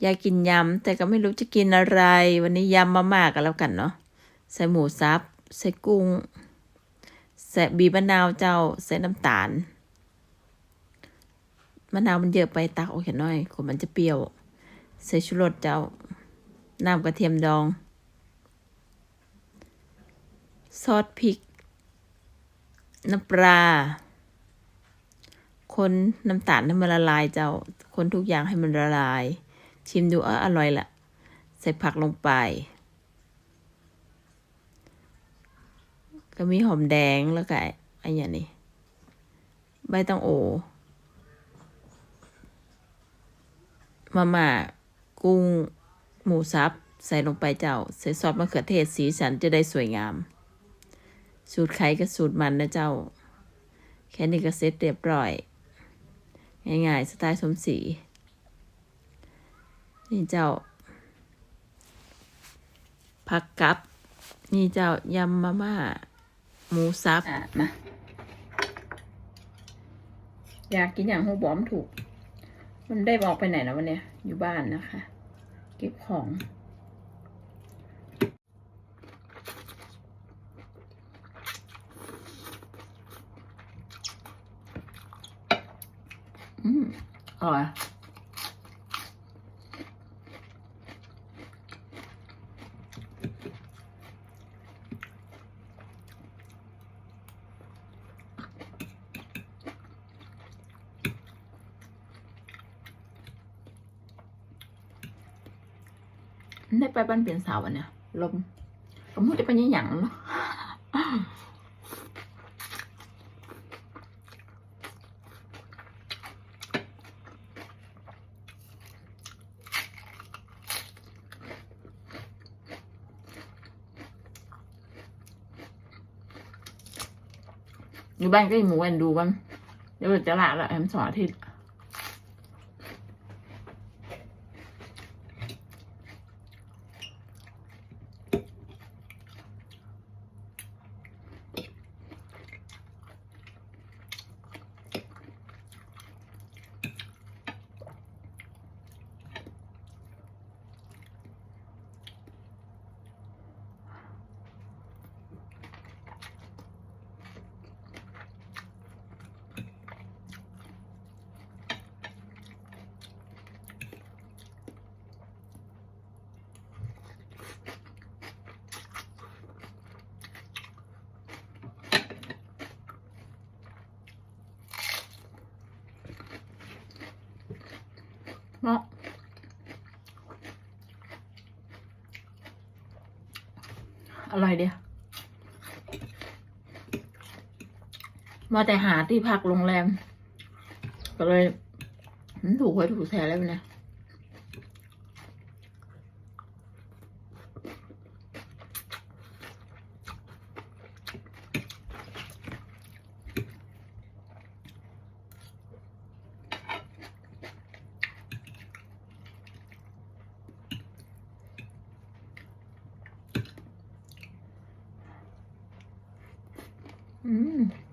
อยากกินยำแต่ก็ไม่รู้จะกินอะไร วันนี้ยำมาม่ากันแล้วกันเนาะใส่หมูสับใส่กุ้งใส่บีบมะนาวเจ้าใส่น้ำตาลมะนาวมันเยอะไปตักโอเคหน่อยขมมันจะเปรี้ยว ใส่ชูรสเจ้าน้ำกระเทียมดอง ซอสพริก น้ำปลา คนน้ำตาลให้มันละลายเจ้า คนทุกอย่างให้มันละลาย ชิมดูเอออร่อยละใส่ผักลงไป ก็มีหอมแดงแล้วก็ไอ้อย่างนี้ใบตังโอ มาม่ากุ้ง หมูสับ ใส่ลงไปเจ้า ใส่ซอสมะเขือเทศสีสันจะได้สวยงาม สูตรไข่กับสูตรมันนะเจ้า แค่นี้ก็เสร็จเรียบร้อย ง่ายๆ สไตล์สมศรี นี่เจ้าผักกับ นี่เจ้ายำมาม่า หมูสับอะมาอยากกินอย่างหูบอมถูก มันได้บอกไปไหนแล้ววันเนี้ยอยู่บ้านนะคะ เก็บของ อืมอร่อย ได้ไปบ้านเปลี่ยนสาวอันเนี่ยลมก็มูจะไปยังหยังเนาะอยู่บ้านก็มีหมูแอนดูกันเดี๋ยวจะละละแอมสอนอาทิตย์ เนาะอร่อยเดียวมาแต่หาที่พักโรงแรม ก็เลยถูกไว้ถูกแท้แล้วเนี่ย อืม